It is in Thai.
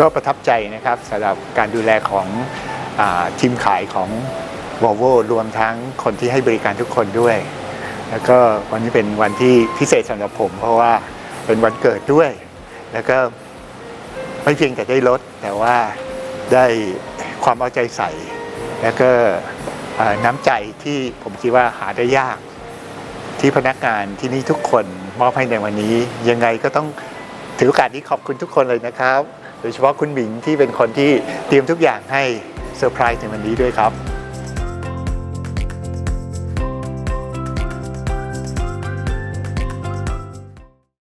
ก็ประทับใจนะครับสำหรับการดูแลของอทีมขายของ v o l v o รวมทั้งคนที่ให้บริการทุกคนด้วย แล้วก็วันนี้เป็นวันที่พิเศษสำหรับผม เพราะว่าเป็นวันเกิดด้วย แล้วก็ไม่เพียงแต่ได้รถแต่ว่าได้ความเอาใจใส่ แล้วก็น้ำใจที่ผมคิดว่าหาได้ยาก ที่พนักงานที่นี่ทุกคนมอบให้ในวันนี้ ยังไงก็ต้องถือโอกาสนี้ขอบคุณทุกคนเลยนะครับ โดยเฉพาะคุณหมิงที่เป็นคนที่เตรียมทุกอย่างให้เซอร์ไพรส์ในวันนี้ด้วยครับ